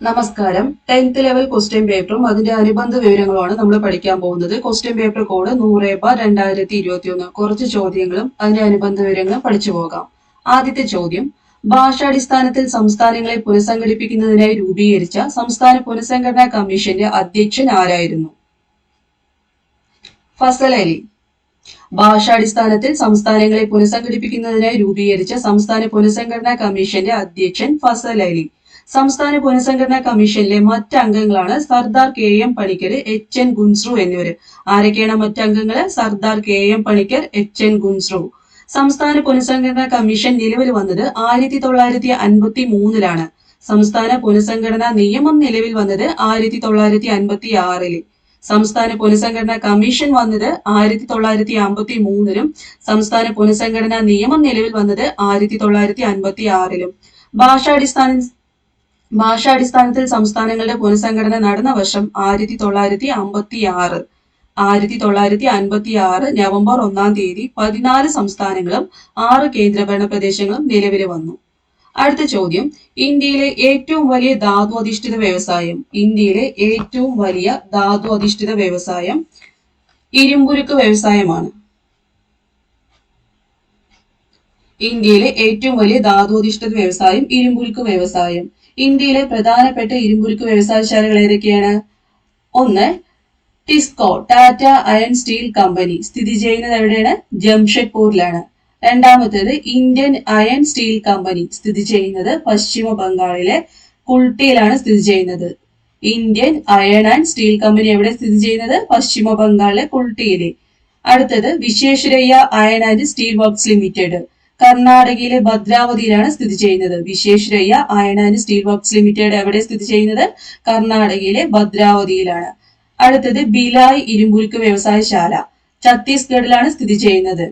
നമസ്കാരം. Tenth level question പേപ്പറും അതിന്റെ അനുബന്ധ വിവരങ്ങളുമാണ് നമ്മൾ പഠിക്കാൻ പോകുന്നത്. ക്വസ്റ്റ്യൻ പേപ്പർ കോഡ് നൂറ് ബാർ രണ്ടായിരത്തി ഇരുപത്തി ഒന്ന് കുറച്ച് ചോദ്യങ്ങളും അതിന്റെ അനുബന്ധ വിവരങ്ങളും പഠിച്ചു പോകാം. ആദ്യത്തെ ചോദ്യം. ഭാഷാടിസ്ഥാനത്തിൽ സംസ്ഥാനങ്ങളെ പുനഃസംഘടിപ്പിക്കുന്നതിനായി രൂപീകരിച്ച സംസ്ഥാന പുനഃസംഘടനാ കമ്മീഷന്റെ അധ്യക്ഷൻ ആരായിരുന്നു? ഫസൽ അലി ഭാഷാടിസ്ഥാനത്തിൽ സംസ്ഥാനങ്ങളെ പുനഃസംഘടിപ്പിക്കുന്നതിനായി രൂപീകരിച്ച സംസ്ഥാന പുനഃസംഘടനാ കമ്മീഷന്റെ അധ്യക്ഷൻ ഫസൽ അലി. സംസ്ഥാന പുനഃസംഘടനാ കമ്മീഷനിലെ മറ്റ് അംഗങ്ങളാണ് Sardar K M Panikkar H N Kunzru എന്നിവർ ആരൊക്കെയാണ് മറ്റംഗങ്ങൾ Sardar K M Panikkar H N Kunzru. സംസ്ഥാന പുനഃസംഘടനാ കമ്മീഷൻ നിലവിൽ വന്നത് ആയിരത്തി തൊള്ളായിരത്തി അൻപത്തി മൂന്നിലാണ് സംസ്ഥാന പുനഃസംഘടനാ നിയമം നിലവിൽ വന്നത് ആയിരത്തി തൊള്ളായിരത്തി അൻപത്തി ആറിൽ സംസ്ഥാന പുനഃസംഘടനാ കമ്മീഷൻ വന്നത് ആയിരത്തി തൊള്ളായിരത്തി അമ്പത്തി മൂന്നിലും സംസ്ഥാന പുനഃസംഘടനാ നിയമം നിലവിൽ വന്നത് ആയിരത്തി തൊള്ളായിരത്തി അൻപത്തി ആറിലും ഭാഷാടിസ്ഥാന ഭാഷാടിസ്ഥാനത്തിൽ സംസ്ഥാനങ്ങളുടെ പുനഃസംഘടന നടന്ന വർഷം ആയിരത്തി തൊള്ളായിരത്തി അമ്പത്തി ആറ് ആയിരത്തി തൊള്ളായിരത്തി അൻപത്തി ആറ് നവംബർ ഒന്നാം തീയതി പതിനാല് സംസ്ഥാനങ്ങളും ആറ് കേന്ദ്രഭരണ പ്രദേശങ്ങളും നിലവിൽ വന്നു. അടുത്ത ചോദ്യം. ഇന്ത്യയിലെ ഏറ്റവും വലിയ ധാതു അധിഷ്ഠിത വ്യവസായം. ഇന്ത്യയിലെ ഏറ്റവും വലിയ ധാതു അധിഷ്ഠിത വ്യവസായം ഇരുമ്പുരുക്ക് വ്യവസായമാണ്. ഇന്ത്യയിലെ ഏറ്റവും വലിയ ധാതുധിഷ്ഠിത വ്യവസായം ഇരുമ്പുരുക്ക് വ്യവസായം. ഇന്ത്യയിലെ പ്രധാനപ്പെട്ട ഇരുമ്പുരുക്ക് വ്യവസായശാലകൾ ഏതൊക്കെയാണ്? ഒന്ന് TISCO Tata iron steel company. സ്ഥിതി ചെയ്യുന്നത് എവിടെയാണ്? ജംഷഡ്പൂരിലാണ്. രണ്ടാമത്തേത് ഇന്ത്യൻ അയൺ സ്റ്റീൽ കമ്പനി. സ്ഥിതി ചെയ്യുന്നത് പശ്ചിമ ബംഗാളിലെ കുൾട്ടിയിലാണ് സ്ഥിതി ചെയ്യുന്നത്. Indian iron and steel company എവിടെ സ്ഥിതി ചെയ്യുന്നത്? പശ്ചിമ ബംഗാളിലെ കുൾട്ടിയിലെ. അടുത്തത് Visvesvaraya iron and steel works limited. കർണാടകയിലെ ഭദ്രാവതിയിലാണ് സ്ഥിതി ചെയ്യുന്നത്. Visvesvaraya iron and steel works limited എവിടെ സ്ഥിതി ചെയ്യുന്നത്? കർണാടകയിലെ ഭദ്രാവതിയിലാണ്. അടുത്തത് ബിലായ് ഇരുമ്പുരുക്ക് വ്യവസായശാല ഛത്തീസ്ഗഡിലാണ് സ്ഥിതി ചെയ്യുന്നത്.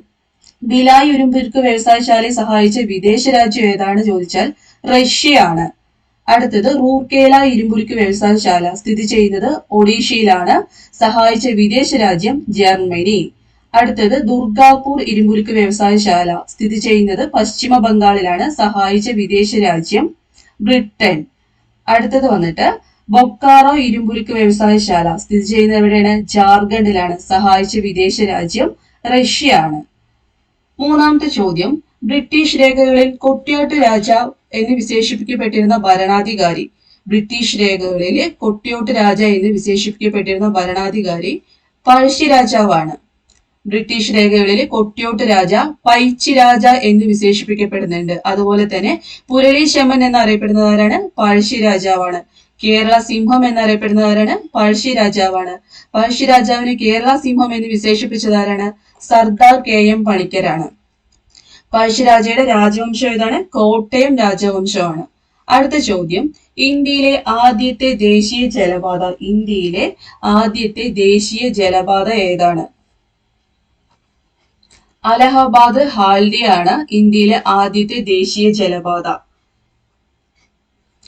ബിലായ് ഇരുമ്പുരുക്ക് വ്യവസായശാലയെ സഹായിച്ച വിദേശ രാജ്യം ഏതാണ് ചോദിച്ചാൽ റഷ്യയാണ്. അടുത്തത് റൂർക്കേല ഇരുമ്പുരുക്ക് വ്യവസായശാല സ്ഥിതി ചെയ്യുന്നത് ഒഡീഷയിലാണ്. സഹായിച്ച വിദേശ രാജ്യം ജർമ്മനി. അടുത്തത് ദുർഗാപൂർ ഇരുമ്പുരുക്ക് വ്യവസായശാല സ്ഥിതി ചെയ്യുന്നത് പശ്ചിമ ബംഗാളിലാണ് സഹായിച്ച വിദേശ രാജ്യം ബ്രിട്ടൻ. അടുത്തത് വന്നിട്ട് ബൊക്കാറോ ഇരുമ്പുരുക്ക് വ്യവസായശാല സ്ഥിതി ചെയ്യുന്നത് എവിടെയാണ്? ജാർഖണ്ഡിലാണ് സഹായിച്ച വിദേശ രാജ്യം റഷ്യ ആണ് മൂന്നാമത്തെ ചോദ്യം ബ്രിട്ടീഷ് രേഖകളിൽ കൊട്ടിയോട്ട് രാജാവ് എന്ന് വിശേഷിപ്പിക്കപ്പെട്ടിരുന്ന ഭരണാധികാരി ബ്രിട്ടീഷ് രേഖകളിൽ കൊട്ടിയോട്ട് രാജ എന്ന് വിശേഷിപ്പിക്കപ്പെട്ടിരുന്ന ഭരണാധികാരി പഴശ്ശി രാജാവാണ്. ബ്രിട്ടീഷ് രേഖകളിൽ കൊട്ടിയോട്ട് രാജ പൈച്ചി രാജ എന്ന് വിശേഷിപ്പിക്കപ്പെടുന്നുണ്ട്. അതുപോലെ തന്നെ പുരളി ശമൻ എന്നറിയപ്പെടുന്നത് ആരാണ്? പഴശ്ശി രാജാവാണ്. കേരള സിംഹം എന്നറിയപ്പെടുന്നത് ആരാണ്? പഴശ്ശി രാജാവാണ്. പഴശ്ശി രാജാവിന് കേരള സിംഹം എന്ന് വിശേഷിപ്പിച്ചത് ആരാണ്? സർദാർ കെ എം പണിക്കരാണ്. പഴശ്ശിരാജയുടെ രാജവംശം ഏതാണ്? കോട്ടയം രാജവംശമാണ്. അടുത്ത ചോദ്യം. ഇന്ത്യയിലെ ആദ്യത്തെ ദേശീയ ജലപാത ഇന്ത്യയിലെ ആദ്യത്തെ ദേശീയ ജലപാത ഏതാണ്? അലഹബാദ് ഹാൽഡിയാണ് ഇന്ത്യയിലെ ആദ്യത്തെ ദേശീയ ജലപാത.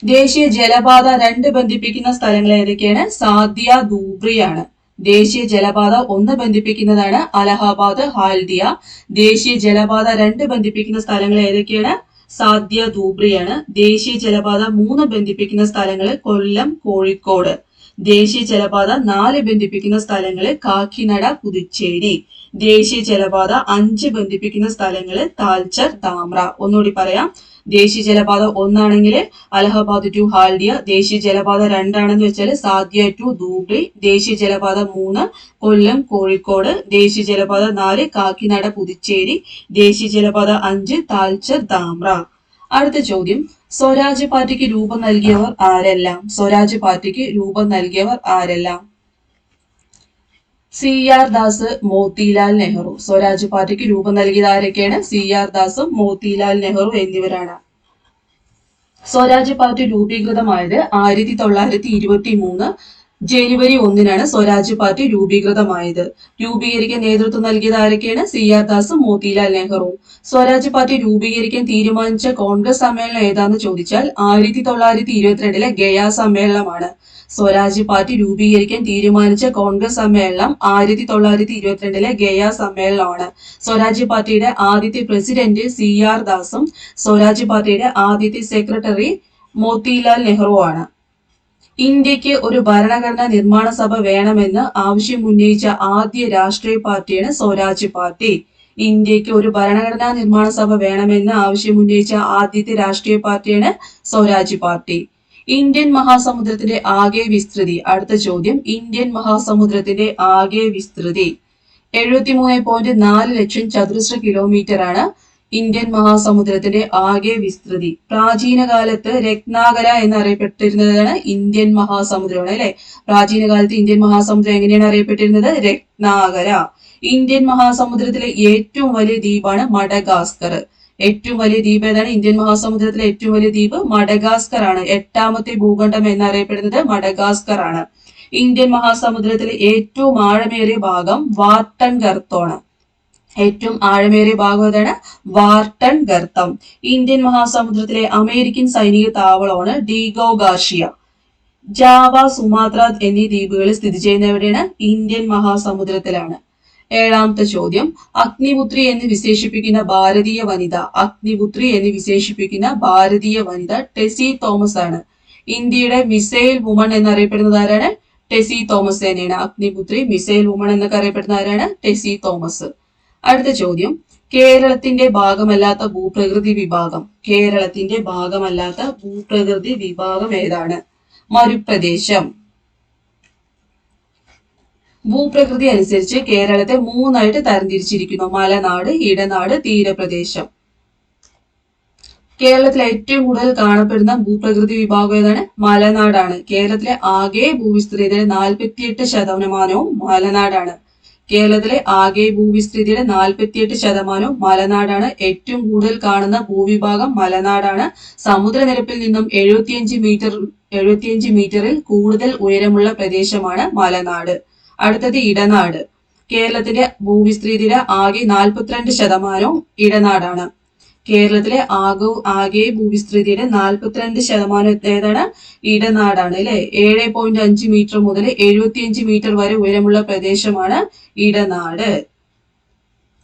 ദേശീയ ജലപാത രണ്ട് ബന്ധിപ്പിക്കുന്ന സ്ഥലങ്ങൾ ഏതൊക്കെയാണ്? സാദിയ ദൂബ്രിയാണ്. ദേശീയ ജലപാത ഒന്ന് ബന്ധിപ്പിക്കുന്നതാണ് അലഹബാദ് ഹാൽദിയ. ദേശീയ ജലപാത രണ്ട് ബന്ധിപ്പിക്കുന്ന സ്ഥലങ്ങൾ ഏതൊക്കെയാണ്? സാദ്യ ദൂബ്രിയാണ്. ദേശീയ ജലപാത മൂന്ന് ബന്ധിപ്പിക്കുന്ന സ്ഥലങ്ങൾ കൊല്ലം കോഴിക്കോട്. ദേശീയ ജലപാത നാല് ബന്ധിപ്പിക്കുന്ന സ്ഥലങ്ങൾ കാക്കിനട പുതുച്ചേരി. ദേശീയ ജലപാത അഞ്ച് ബന്ധിപ്പിക്കുന്ന സ്ഥലങ്ങൾ താൽച്ചർ താമ്ര. ഒന്നുകൂടി പറയാം. ദേശീയ ജലപാത ഒന്നാണെങ്കിൽ അലഹബാദ് ടു ഹാൽഡിയ ദേശീയ ജലപാത രണ്ടാണെന്ന് വെച്ചാൽ സാദ്യ ടു ദൂബ്ലി ദേശീയ ജലപാത മൂന്ന് കൊല്ലം കോഴിക്കോട് ദേശീയ ജലപാത നാല് കാക്കിനട പുതുച്ചേരി ദേശീയ ജലപാത അഞ്ച് താൽച്ചർ താമ്ര. അടുത്ത ചോദ്യം. സ്വരാജ് പാർട്ടിക്ക് രൂപം നൽകിയവർ ആരെല്ലാം? സ്വരാജ് പാർട്ടിക്ക് രൂപം നൽകിയവർ ആരെല്ലാം? C R Das Motilal Nehru. Swaraj പാർട്ടിക്ക് രൂപം നൽകിയത് ആരൊക്കെയാണ്? സി ആർ ദാസും മോത്തിലാൽ നെഹ്റു എന്നിവരാണ്. സ്വരാജ് പാർട്ടി രൂപീകൃതമായത് ആയിരത്തി തൊള്ളായിരത്തി ഇരുപത്തി മൂന്ന് ജനുവരി ഒന്നിനാണ് സ്വരാജ് പാർട്ടി രൂപീകൃതമായത്. രൂപീകരിക്കാൻ നേതൃത്വം നൽകിയത് ആരൊക്കെയാണ്? സി ആർ ദാസും മോത്തിലാൽ നെഹ്റുവും. സ്വരാജ് പാർട്ടി രൂപീകരിക്കാൻ തീരുമാനിച്ച കോൺഗ്രസ് സമ്മേളനം ഏതാന്ന് ചോദിച്ചാൽ ആയിരത്തി തൊള്ളായിരത്തി ഇരുപത്തിരണ്ടിലെ ഗയ സമ്മേളനമാണ്. സ്വരാജ് പാർട്ടി രൂപീകരിക്കാൻ തീരുമാനിച്ച കോൺഗ്രസ് സമ്മേളനം ആയിരത്തി തൊള്ളായിരത്തി ഇരുപത്തിരണ്ടിലെ ഗയ സമ്മേളനമാണ്. സ്വരാജ് പാർട്ടിയുടെ ആദ്യത്തെ പ്രസിഡന്റ് സി ആർ ദാസും സ്വരാജ് പാർട്ടിയുടെ ആദ്യത്തെ സെക്രട്ടറി മോത്തിലാൽ നെഹ്റുവാണ് ഇന്ത്യയ്ക്ക് ഒരു ഭരണഘടനാ നിർമ്മാണ സഭ വേണമെന്ന് ആവശ്യം ഉന്നയിച്ച ആദ്യ രാഷ്ട്രീയ പാർട്ടിയാണ് സ്വരാജ് പാർട്ടി. ഇന്ത്യയ്ക്ക് ഒരു ഭരണഘടനാ നിർമ്മാണ സഭ വേണമെന്ന് ആവശ്യം ഉന്നയിച്ച ആദ്യത്തെ രാഷ്ട്രീയ പാർട്ടിയാണ് സ്വരാജ് പാർട്ടി. ഇന്ത്യൻ മഹാസമുദ്രത്തിന്റെ ആകെ വിസ്തൃതി. അടുത്ത ചോദ്യം. ഇന്ത്യൻ മഹാസമുദ്രത്തിന്റെ ആകെ വിസ്തൃതി. എഴുപത്തിമൂന്ന് പോയിന്റ് നാല് ലക്ഷം ചതുരശ്ര കിലോമീറ്റർ ആണ് ഇന്ത്യൻ മഹാസമുദ്രത്തിന്റെ ആകെ വിസ്തൃതി. പ്രാചീന കാലത്ത് രത്നാകര എന്നറിയപ്പെട്ടിരുന്നതാണ് ഇന്ത്യൻ മഹാസമുദ്രമാണ് അല്ലെ? പ്രാചീന കാലത്ത് ഇന്ത്യൻ മഹാസമുദ്രം എങ്ങനെയാണ് അറിയപ്പെട്ടിരുന്നത്? രത്നാകര. ഇന്ത്യൻ മഹാസമുദ്രത്തിലെ ഏറ്റവും വലിയ ദ്വീപാണ് മഡഗാസ്കർ. ഏറ്റവും വലിയ ദ്വീപ് ഏതാണ്? ഇന്ത്യൻ മഹാസമുദ്രത്തിലെ ഏറ്റവും വലിയ ദ്വീപ് മഡഗാസ്കർ ആണ്. എട്ടാമത്തെ ഭൂഖണ്ഡം എന്നറിയപ്പെടുന്നത് മഡഗാസ്കർ ആണ്. ഇന്ത്യൻ മഹാസമുദ്രത്തിലെ ഏറ്റവും ആഴമേറിയ ഭാഗം വാർട്ടൺ ഗർത്തോണ് ഏറ്റവും ആഴമേറിയ ഭാഗം ഏതാണ്? വാർട്ടൺ ഗർത്തം. ഇന്ത്യൻ മഹാസമുദ്രത്തിലെ അമേരിക്കൻ സൈനിക താവളമാണ് ഡീഗോ ഗാർഷിയ. ജാവ സുമാത്ര എന്നീ ദ്വീപുകളിൽ സ്ഥിതി ചെയ്യുന്ന എവിടെയാണ്? ഇന്ത്യൻ മഹാസമുദ്രത്തിലാണ്. ഏഴാമത്തെ ചോദ്യം. അഗ്നിപുത്രി എന്ന് വിശേഷിപ്പിക്കുന്ന ഭാരതീയ വനിത. അഗ്നിപുത്രി എന്ന് വിശേഷിപ്പിക്കുന്ന ഭാരതീയ വനിത ടെസി തോമസ് ആണ്. ഇന്ത്യയുടെ മിസൈൽ വുമൺ എന്നറിയപ്പെടുന്നത് ആരാണ്? ടെസി തോമസ് തന്നെയാണ്. അഗ്നിപുത്രി മിസൈൽ വുമൺ എന്നൊക്കെ അറിയപ്പെടുന്ന ആരാണ്? ടെസി തോമസ്. അടുത്ത ചോദ്യം. കേരളത്തിന്റെ ഭാഗമല്ലാത്ത ഭൂപ്രകൃതി വിഭാഗം. കേരളത്തിന്റെ ഭാഗമല്ലാത്ത ഭൂപ്രകൃതി വിഭാഗം ഏതാണ്? മരുപ്രദേശം. ഭൂപ്രകൃതി അനുസരിച്ച് കേരളത്തെ മൂന്നായിട്ട് തരംതിരിച്ചിരിക്കുന്നു. മലനാട് ഇടനാട് തീരപ്രദേശം. കേരളത്തിലെ ഏറ്റവും കൂടുതൽ കാണപ്പെടുന്ന ഭൂപ്രകൃതി വിഭാഗം ഏതാണ്? മലനാടാണ്. കേരളത്തിലെ ആകെ ഭൂവിസ്തൃതിയുടെ നാൽപ്പത്തിയെട്ട് ശതമാനവും മലനാടാണ്. കേരളത്തിലെ ആകെ ഭൂവിസ്തൃതിയുടെ നാൽപ്പത്തിയെട്ട് ശതമാനവും മലനാടാണ്. ഏറ്റവും കൂടുതൽ കാണുന്ന ഭൂവിഭാഗം മലനാടാണ്. സമുദ്രനിരപ്പിൽ നിന്നും എഴുപത്തിയഞ്ച് മീറ്റർ എഴുപത്തിയഞ്ച് മീറ്ററിൽ കൂടുതൽ ഉയരമുള്ള പ്രദേശമാണ് മലനാട്. അടുത്തത് ഇടനാട്. കേരളത്തിന്റെ ഭൂവിസ്തൃതിയുടെ ആകെ നാൽപ്പത്തിരണ്ട് ശതമാനവും ഇടനാടാണ്. കേരളത്തിലെ ആകെ ആകെ ഭൂവിസ്തൃതിയുടെ നാൽപ്പത്തിരണ്ട് ശതമാനം ഏതാണ്? ഇടനാടാണ് അല്ലെ? ഏഴ് പോയിന്റ് അഞ്ച് മീറ്റർ മുതൽ എഴുപത്തിയഞ്ച് മീറ്റർ വരെ ഉയരമുള്ള പ്രദേശമാണ് ഇടനാട്.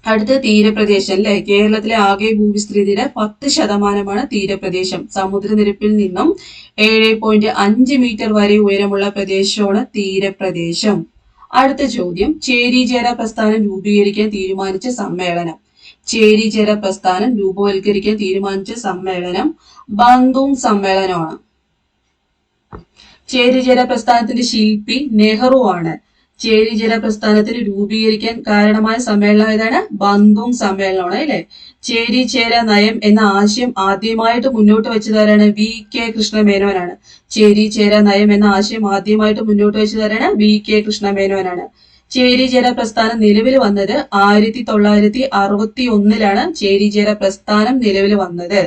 അടുത്ത തീരപ്രദേശം അല്ലെ? കേരളത്തിലെ ആകെ ഭൂവിസ്തൃതിയുടെ പത്ത് ശതമാനമാണ് തീരപ്രദേശം. സമുദ്രനിരപ്പിൽ നിന്നും ഏഴ് പോയിന്റ് അഞ്ച് മീറ്റർ വരെ ഉയരമുള്ള പ്രദേശമാണ് തീരപ്രദേശം. അടുത്ത ചോദ്യം ചേരിചേര പ്രസ്ഥാനം രൂപീകരിക്കാൻ തീരുമാനിച്ച സമ്മേളനം. ചേരിചേര പ്രസ്ഥാനം രൂപവൽക്കരിക്കാൻ തീരുമാനിച്ച സമ്മേളനം ബാന്തോങ് സമ്മേളനമാണ്. ചേരിചേര പ്രസ്ഥാനത്തിന്റെ ശില്പി നെഹ്റു ആണ്. ചേരിചേര പ്രസ്ഥാനത്തിന് രൂപീകരിക്കാൻ കാരണമായ സമ്മേളനം ഏതാണ്? ബന്ധുങ് സമ്മേളനമാണ് അല്ലെ? ചേരിചേര നയം എന്ന ആശയം ആദ്യമായിട്ട് മുന്നോട്ട് വെച്ചതാരാണ്? V K കൃഷ്ണമേനോനാണ്. ചേരിചേര നയം എന്ന ആശയം ആദ്യമായിട്ട് മുന്നോട്ട് വെച്ചതാരാണ്? V K കൃഷ്ണമേനോനാണ്. ചേരിചേര പ്രസ്ഥാനം നിലവിൽ വന്നത് ആയിരത്തി തൊള്ളായിരത്തി അറുപത്തി ഒന്നിലാണ് ചേരിചേര പ്രസ്ഥാനം നിലവിൽ വന്നത്.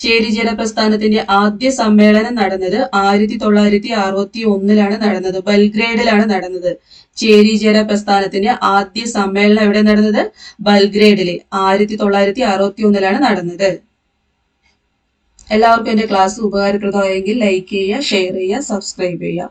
ചേരിചേര പ്രസ്ഥാനത്തിന്റെ ആദ്യ സമ്മേളനം നടന്നത് ആയിരത്തി തൊള്ളായിരത്തി അറുപത്തി ഒന്നിലാണ് നടന്നത്. ബൽഗ്രേഡിലാണ് നടന്നത്. ചേരിചേര പ്രസ്ഥാനത്തിന്റെ ആദ്യ സമ്മേളനം എവിടെ നടന്നത്? ബൽഗ്രേഡിൽ ആയിരത്തി തൊള്ളായിരത്തി അറുപത്തി ഒന്നിലാണ് നടന്നത്. എല്ലാവർക്കും എന്റെ ക്ലാസ് ഉപകാരപ്രദമായെങ്കിൽ ലൈക്ക് ചെയ്യുക ഷെയർ ചെയ്യുക സബ്സ്ക്രൈബ് ചെയ്യുക.